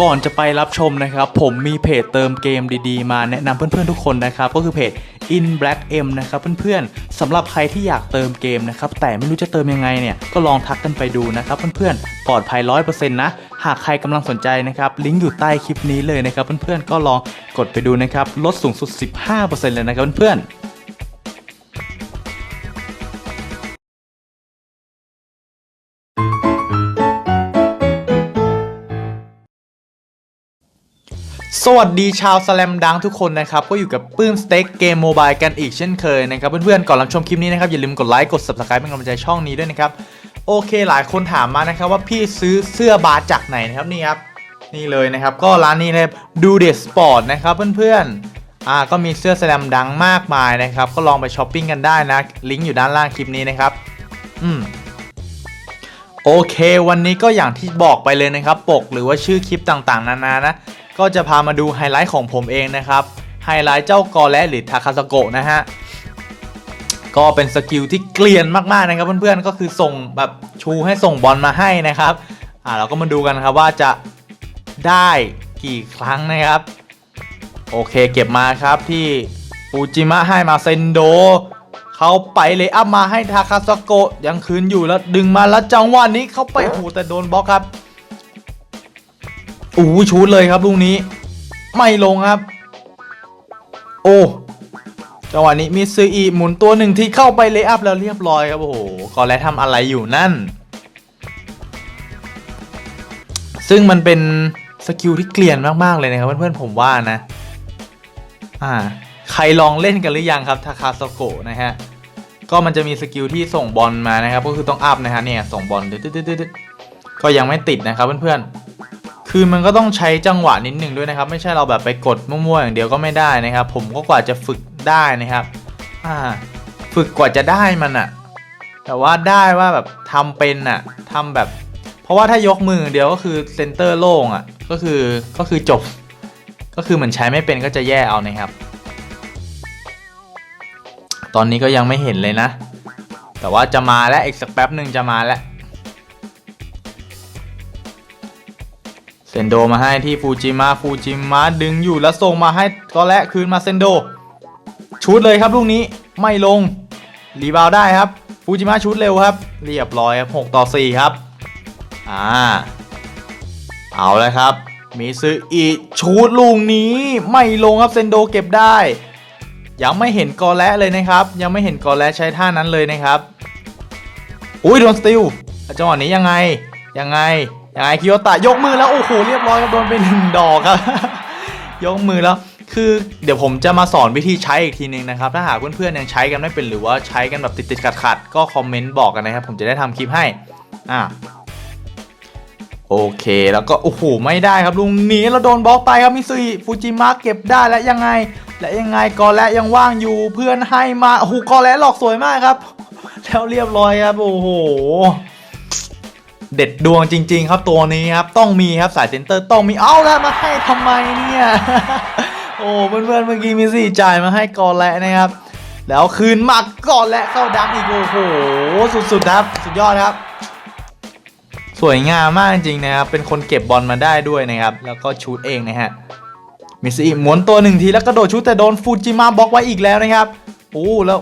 ก่อนจะไปรับชมนะครับ ผมมีเพจเติมเกมดีๆ มาแนะนำเพื่อนๆทุกคนนะครับ ก็คือเพจ In Black M นะครับเพื่อนๆสำหรับใครที่อยากเติมเกมนะครับ แต่ไม่รู้จะเติมยังไงเนี่ยก็ลองทักกันไปดูนะครับเพื่อนๆปลอดภัย 100%นะ หากใครกำลังสนใจนะครับ ลิงก์อยู่ใต้คลิปนี้เลยนะครับเพื่อนๆก็ลองกดไปดูนะครับลดสูงสุด 15%เลยนะครับเพื่อนๆ สวัสดีชาวสแลมดังทุกคนนะครับ ก็อยู่กับปื้มสเต็กเกมโมบายกันอีกเช่นเคยนะครับ เพื่อนๆ ก่อนรับชมคลิปนี้นะครับ อย่าลืมกดไลค์กด subscribe เป็นกำลังใจช่องนี้ด้วยนะครับ โอเคหลายคนถามมานะครับว่าพี่ซื้อเสื้อบาสจากไหนนะครับนี่ครับ นี่เลยนะครับ ก็ร้านนี้เลยดูเดสปอร์ตนะครับเพื่อนๆอ่าก็มีเสื้อสแลมดังมากมายนะครับ ก็ลองไปช้อปปิ้งกันได้นะลิงก์อยู่ด้านล่างคลิปนี้นะครับอืมโอเค วันนี้ก็อย่างที่บอกไปเลยนะครับ ปกหรือว่าชื่อคลิปต่างๆ นานานะ ก็จะพามาดูไฮไลท์ของผมเองนะครับไฮไลท์เจ้ากอและหรือทาคาสโกะนะฮะก็เป็นสกิลที่เกลียนมากๆนะครับเพื่อนๆก็คือส่งแบบชูให้ส่งบอลมาให้นะครับอ่าเราก็มาดูกันครับว่าจะได้กี่ครั้งนะครับ โอเคเก็บมาครับที่ฟูจิมะให้มาเซนโดเขาไปเลยอัพมาให้ทาคาสโกะยังคืนอยู่แล้วดึงมาแล้วจังหวะนี้เขาไปโอ้โหแต่โดนบล็อกครับ อู้ชูดเลยครับลูกนี้ ไม่ลงครับ โอ้จังหวะนี้มีซื้ออีหมุนตัวหนึ่งที่เข้าไปเลยอัพแล้วเรียบร้อยครับโอ้โหกอแลทำอะไรอยู่นั่น ซึ่งมันเป็นสกิลที่เกลียนมากๆเลยนะครับเพื่อนๆผมว่านะ อ่า ใครลองเล่นกันหรือยังครับทาคาโซโกะนะฮะก็มันจะมีสกิลที่ส่งบอลมานะครับ ก็คือต้องอัพนะฮะเนี่ยส่งบอลตึ๊ดๆๆก็ยังไม่ติดนะครับเพื่อนๆ คือมันก็ต้องใช้จังหวะนิดหนึ่งด้วยนะครับ ไม่ใช่เราแบบไปกดมั่วๆอย่างเดียวก็ไม่ได้นะครับ ผมก็กว่าจะฝึกได้นะครับอ่าฝึกกว่าจะได้มันอะแต่ว่าได้ว่าแบบทำเป็นอะทำแบบ เพราะว่าถ้ายกมือเดียวก็คือเซนเตอร์โล่งอะก็คือก็คือจบ ก็คือเหมือนใช้ไม่เป็นก็จะแย่เอานะครับ ตอนนี้ก็ยังไม่เห็นเลยนะ แต่ว่าจะมาแล้วอีกสักแป๊บหนึ่งจะมาแล้ว เซนโดมาให้ที่ฟูจิมะฟูจิมะดึงอยู่แล้วส่งมาให้ก็และคืนมาเซนโดชูดเลยครับลูกนี้ไม่ลง รีบาวได้ครับฟูจิมะชูดเร็วครับ เรียบร้อยครับ6ต่อ 4 ครับ อ่า เอาเลยครับมีซื้ออีชูดลูกนี้ไม่ลงครับเซนโดเก็บได้ ยังไม่เห็นกอและเลยนะครับ ยังไม่เห็นกอและใช้ท่านั้นเลยนะครับ อุ้ยโดนสติลจังหวะนี้ยังไงยังไง ยังไงคิโยตะยกมือแล้วโอ้โหเรียบร้อยครับโดนไปหนึ่งดอกครับ ยกมือแล้วคือเดี๋ยวผมจะมาสอนวิธีใช้อีกทีนึงนะครับ ถ้าหากเพื่อนๆยังใช้กันไม่เป็นหรือว่าใช้กันแบบติดๆขัดๆก็คอมเมนต์บอกกันนะครับ ผมจะได้ทำคลิปให้อ่าโอเคแล้วก็โอ้โหไม่ได้ครับลุงหนีเราโดนบล็อกไปครับมิซุยฟูจิมะเก็บได้แล้วยังไง และยังไงกอและยังว่างอยู่เพื่อนให้มาโอ้โหกอและหลอกสวยมากครับ แล้วเรียบร้อยครับโอ้โห เด็ดดวงจริง ๆ ครับตัวนี้ครับต้องมีครับสายเซนเตอร์ต้องมีเอาแล้วมาให้ทำไมเนี่ยโอ้เพื่อนๆเมื่อกี้มีสี่จ่ายมาให้ก่อและนะครับ แล้วคืนมากกอและเข้าดังอีกโอ้โหสุดๆครับสุดยอดครับ สวยงามมากจริงๆนะครับ เป็นคนเก็บบอลมาได้ด้วยนะครับ แล้วก็ชูตเองนะฮะมิสอีหมุนตัวหนึ่งทีแล้วกระโดดชูตแต่โดนฟูจิมะบล็อกไว้อีกแล้วนะครับโอ้แล้ว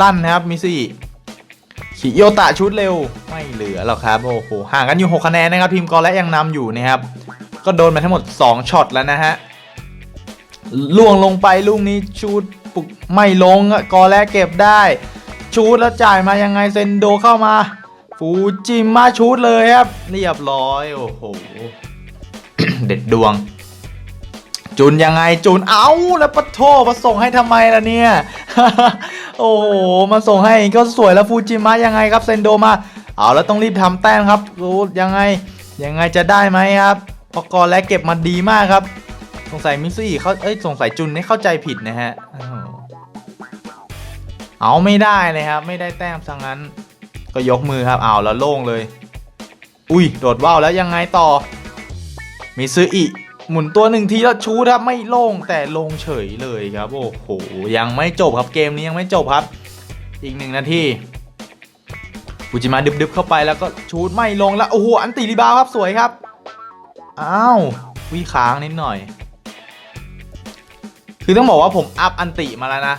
ลั่นนะครับมิสอี คิโยตะชุดเร็วไม่เหลือหรอกครับโอ้โหห่างกันอยู่ 6 คะแนนนะครับ ทีมกอและยังนำอยู่นะครับ ก็โดนมาทั้งหมด 2ช็อตแล้วนะฮะล่วงลงไปลูกนี้ชูดปุกไม่ลงกอและเก็บได้ชูดแล้วจ่ายมายังไงเซนโดเข้ามาฟูจิมาชูดเลยครับ เรียบร้อยโอ้โหเด็ดดวง จุนยังไงจุนเอาแล้วปะโทมาส่งให้ทำไมล่ะเนี่ย โอ้โหมาส่งให้ก็สวยแล้วฟูจิมะยังไงครับเซนโดมาเอาแล้วต้องรีบทำแต้มครับโอ้ยังไงยังไงจะได้ไหมครับเพอกอนและเก็บมาดีมากครับ สงสัยมิซี่เขาเอ้ยสงสัยจุนนี่เข้าใจผิดนะฮะเอาไม่ได้เลยครับ ไม่ได้แต้มซะงั้น ก็ยกมือครับเอาแล้วโล่งเลย อุ้ยโดดว่าวแล้วยังไงต่อมีซื้ออี หมุนตัวหนึ่งทีแล้วชูครับไม่โล่งแต่ลงเฉยเลยครับ โอ้โหยังไม่จบครับเกมนี้ยังไม่จบครับ อีกหนึ่งนาทีฟูจิมาดึบๆเข้าไปแล้วก็ชูดไม่ลงแล้วโอ้โหอันติรีบาวครับสวยครับอ้าววิค้างนิดหน่อย คือต้องบอกว่าผมอัพอันติมาแล้วนะ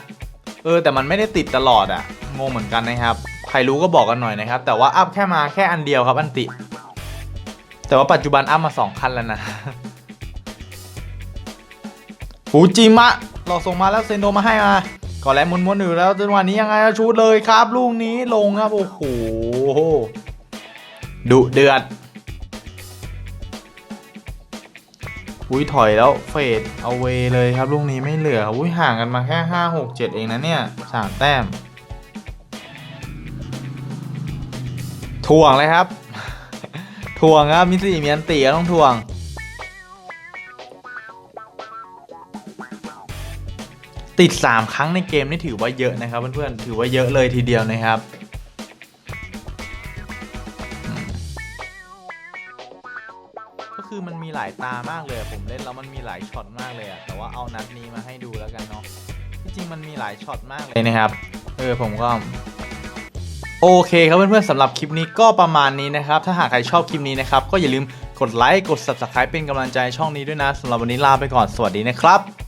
เออแต่มันไม่ได้ติดตลอดอะงงเหมือนกันนะครับ ใครรู้ก็บอกกันหน่อยนะครับ แต่ว่าอัพแค่มาแค่อันเดียวครับอันติ แต่ว่าปัจจุบันอัพมาสองคันแล้วนะ ฟูจิมะ เราส่งมาแล้วเซนโดมาให้มาก่อนแล้วมุนมุนๆอยู่แล้วจังหวะนี้ยังไงชูดเลยครับลูกนี้ลงครับโอ้โหดุเดือดอุ้ยถอยแล้วเฟดเอาเวเลยครับลูกนี้ไม่เหลืออุ้ยห่างกันมาแค่ห้าหกเจ็ดเองนะเนี่ยสามแต้มถ่วงเลยครับถ่วงครับมิสซี่มีอันตีก็ต้องถ่วง ติด 3 ครั้งในเกมนี่ถือว่าเยอะนะครับเพื่อนๆถือว่าเยอะเลยทีเดียวนะครับก็คือมันมีหลายตามากเลยผมเล่นแล้วมันมีหลายช็อตมากเลยอะแต่ว่าเอานัดนี้มาให้ดูแล้วกันเนาะที่จริงมันมีหลายช็อตมากเลยนะครับเออผมก็โอเคครับเพื่อนๆสำหรับคลิปนี้ก็ประมาณนี้นะครับ ถ้าหากใครชอบคลิปนี้นะครับ ก็อย่าลืมกดไลค์กด subscribe เป็นกำลังใจช่องนี้ด้วยนะสำหรับวันนี้ลาไปก่อนสวัสดีนะครับ